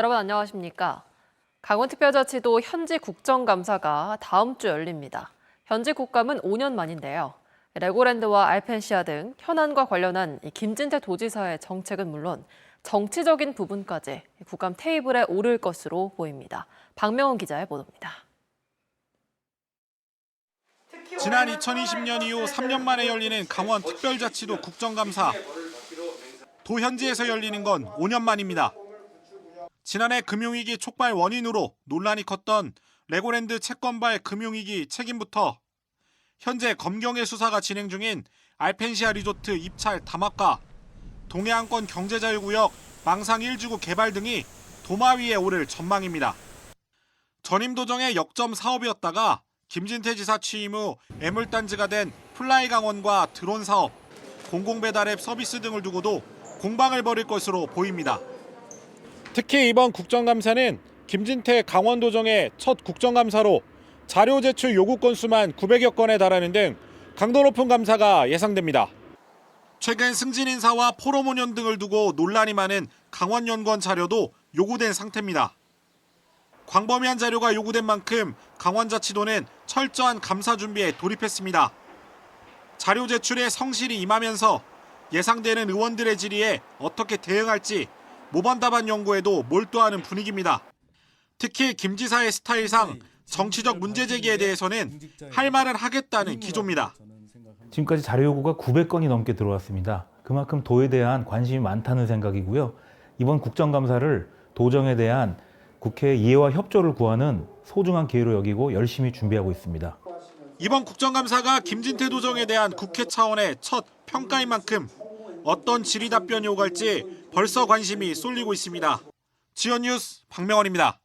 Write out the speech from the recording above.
여러분 안녕하십니까? 강원특별자치도 현지 국정감사가 다음 주 열립니다. 현지 국감은 5년 만인데요. 레고랜드와 알펜시아 등 현안과 관련한 이 김진태 도지사의 정책은 물론 정치적인 부분까지 국감 테이블에 오를 것으로 보입니다. 박명훈 기자의 보도입니다. 지난 2020년 이후 3년 만에 열리는 강원 특별자치도 국정감사. 도현지에서 열리는 건 5년 만입니다. 지난해 금융위기 촉발 원인으로 논란이 컸던 레고랜드 채권발 금융위기 책임부터 현재 검경의 수사가 진행 중인 알펜시아 리조트 입찰 담합과 동해안권 경제자유구역 망상 1지구 개발 등이 도마 위에 오를 전망입니다. 전임 도정의 역점 사업이었다가 김진태 지사 취임 후 애물단지가 된 플라이 강원과 드론 사업, 공공배달앱 서비스 등을 두고도 공방을 벌일 것으로 보입니다. 특히 이번 국정감사는 김진태 강원도정의 첫 국정감사로 자료 제출 요구 건수만 900여 건에 달하는 등 강도 높은 감사가 예상됩니다. 최근 승진 인사와 포로모년 등을 두고 논란이 많은 강원연구원 자료도 요구된 상태입니다. 광범위한 자료가 요구된 만큼 강원자치도는 철저한 감사 준비에 돌입했습니다. 자료 제출에 성실히 임하면서 예상되는 의원들의 질의에 어떻게 대응할지 모범 답안 연구에도 몰두하는 분위기입니다. 특히 김 지사의 스타일상 정치적 문제 제기에 대해서는 할 말은 하겠다는 기조입니다. 지금까지 자료 요구가 900건이 넘게 들어왔습니다. 그만큼 도에 대한 관심이 많다는 생각이고요. 이번 국정감사를 도정에 대한 국회의 이해와 협조를 구하는 소중한 기회로 여기고 열심히 준비하고 있습니다. 이번 국정감사가 김진태 도정에 대한 국회 차원의 첫 평가인 만큼 어떤 질의 답변이 오갈지 벌써 관심이 쏠리고 있습니다. 지연 뉴스 박명원입니다.